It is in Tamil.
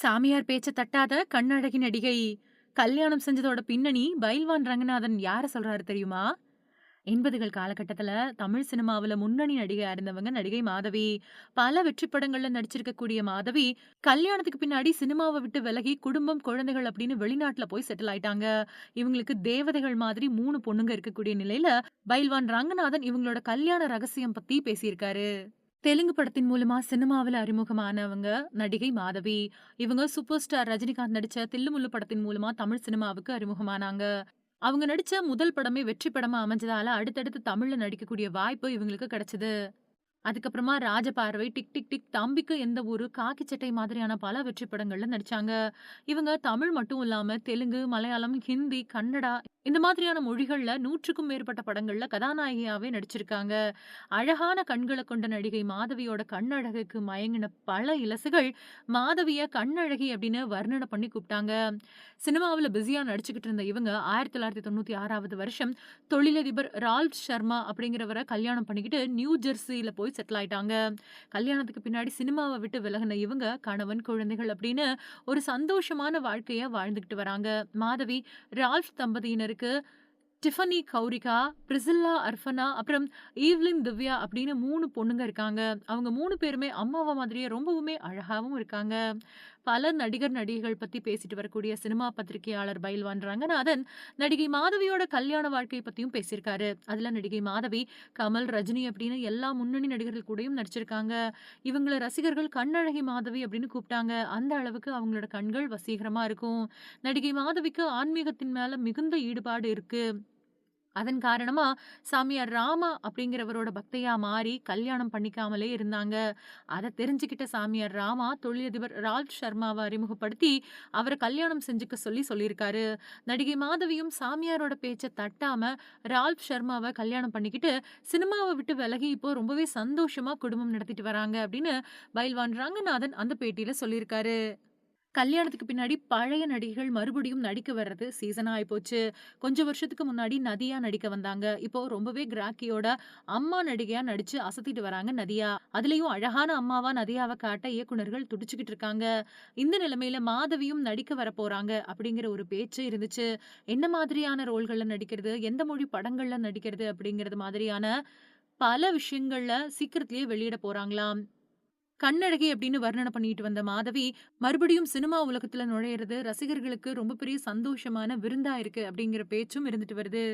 சாமியார் பேச்ச தட்டாத கண்ணழகி நடிகை. கல்யாணம் செஞ்சதோட பின்னணி பைல்வான் ரங்கநாதன் யார சொல்றாரு தெரியுமா? 80கள் காலகட்டத்துல தமிழ் சினிமாவுல முன்னணி நடிகையா இருந்தவங்க நடிகை மாதவி. பல வெற்றி படங்கள்ல நடிச்சிருக்கக்கூடிய மாதவி, கல்யாணத்துக்கு பின்னாடி சினிமாவ விட்டு விலகி குடும்பம், குழந்தைகள் அப்படின்னு வெளிநாட்டுல போய் செட்டில் ஆயிட்டாங்க. இவங்களுக்கு தேவதைகள் மாதிரி மூணு பொண்ணுங்க இருக்கக்கூடிய நிலையில, பைல்வான் ரங்கநாதன் இவங்களோட கல்யாண ரகசியம் பத்தி பேசியிருக்காரு. தெலுங்கு படத்தின் மூலமா சினிமாவுல அறிமுகமானவங்க நடிகை மாதவி. இவங்க சூப்பர் ஸ்டார் ரஜினிகாந்த் நடிச்ச தில்லுமுல்லு படத்தின் மூலமா தமிழ் சினிமாவுக்கு அறிமுகமானாங்க. அவங்க நடிச்ச முதல் படமே வெற்றி படமா அமைஞ்சதால, அடுத்தடுத்து தமிழ்ல நடிக்கக்கூடிய வாய்ப்பு இவங்களுக்கு கிடைச்சது. அதுக்கப்புறமா ராஜபார்வை, டிக் டிக் டிக், தம்பிக்கு எந்த ஊரு, காக்கி சட்டை மாதிரியான பல வெற்றி படங்கள்ல நடிச்சாங்க. இவங்க தமிழ் மட்டும் இல்லாம தெலுங்கு, மலையாளம், ஹிந்தி, கன்னடா இந்த மாதிரியான மொழிகள்ல 100க்கும் மேற்பட்ட படங்கள்ல கதாநாயகியாவே நடிச்சிருக்காங்க. அழகான கண்களை கொண்ட நடிகை மாதவியோட கண்ணழகுக்கு மயங்கின பல இலசுகள் மாதவிய கண்ணழகி அப்படின்னு வர்ணனை பண்ணி கூப்பிட்டாங்க. சினிமாவில் பிஸியா நடிச்சுக்கிட்டு இருந்த இவங்க 1996வது வருஷம் தொழிலதிபர் ரால்ஃப் ஷர்மா அப்படிங்கிறவரை கல்யாணம் பண்ணிக்கிட்டு நியூ ஜெர்சியில போய் செட்டில் ஆயிட்டாங்க. கல்யாணத்துக்கு பின்னாடி சினிமாவை விட்டு விலகுன இவங்க கணவன், குழந்தைகள் அப்படின்னு ஒரு சந்தோஷமான வாழ்க்கையை வாழ்ந்துகிட்டு வராங்க. மாதவி, ரால்ஃப் தம்பதியினர் தம்பதியினருக்கு டிஃபனி கௌரிகா, பிரிசில்லா அர்ஃபனா, அப்புறம் ஈவ்லின் திவ்யா அப்படின்னு மூணு பொண்ணுங்க இருக்காங்க. அவங்க மூணு பேருமே அம்மாவை மாதிரியே ரொம்பவுமே அழகாகவும் இருக்காங்க. பல நடிகர், நடிகைகள் பற்றி பேசிட்டு வரக்கூடிய சினிமா பத்திரிகையாளர் பயில்வான் ரங்கநாதன், நடிகை மாதவியோட கல்யாண வாழ்க்கை பற்றியும் பேசியிருக்காரு. அதில் நடிகை மாதவி, கமல், ரஜினி அப்படின்னு எல்லா முன்னணி நடிகர்கள் கூடயும் நடிச்சிருக்காங்க. இவங்கள ரசிகர்கள் கண்ணழகி மாதவி அப்படின்னு கூப்பிட்டாங்க. அந்த அளவுக்கு அவங்களோட கண்கள் வசீகரமாக இருக்கும். நடிகை மாதவிக்கு ஆன்மீகத்தின் மேலே மிகுந்த ஈடுபாடு இருக்குது அதன் காரணமா சாமியார் ராமா அப்படிங்கிறவரோட பக்தையா மாறி கல்யாணம் பண்ணிக்காமலே இருந்தாங்க. அதை தெரிஞ்சுக்கிட்ட சாமியார் ராமா, தொழிலதிபர் ராஜ் சர்மாவை அறிமுகப்படுத்தி, அவரை கல்யாணம் செஞ்சுக்க சொல்லி சொல்லியிருக்காரு. நடிகை மாதவியும் சாமியாரோட பேச்சை தட்டாம ரால்ஃப் சர்மாவை கல்யாணம் பண்ணிக்கிட்டு, சினிமாவை விட்டு விலகி இப்போ ரொம்பவே சந்தோஷமா குடும்பம் நடத்திட்டு வராங்க அப்படின்னு பயில்வான் ரங்கநாதன் அந்த பேட்டியில சொல்லியிருக்காரு. கல்யாணத்துக்கு பின்னாடி பழைய நடிகைகள் மறுபடியும் நடிக்க வர்றது சீசனாக ஆயிப்போச்சு. கொஞ்ச வருஷத்துக்கு முன்னாடி நதியா நடிக்க வந்தாங்க. இப்போ ரொம்பவே கிராக்கியோட அம்மா நடிகையா நடிச்சு அசத்திட்டு வராங்க நதியா. அதுலயும் அழகான அம்மாவா நதியாவ காட்ட இயக்குனர்கள் துடிச்சுக்கிட்டு இருக்காங்க. இந்த நிலைமையில மாதவியும் நடிக்க வர போறாங்க அப்படிங்கிற ஒரு பேச்சு இருந்துச்சு. என்ன மாதிரியான ரோல்கள்ல நடிக்கிறது, எந்த மொழி படங்கள்ல நடிக்கிறது அப்படிங்கிறது மாதிரியான பல விஷயங்கள்ல சீக்கிரத்திலேயே வெளியிட போறாங்களாம். கண்ணழகி அப்படின்னு வர்ணனை பண்ணிட்டு வந்த மாதவி, மறுபடியும் சினிமா உலகத்துல நுழையிறது ரசிகர்களுக்கு ரொம்ப பெரிய சந்தோஷமான விருந்தா இருக்கு அப்படிங்கிற பேச்சும் இருந்துட்டு வருது.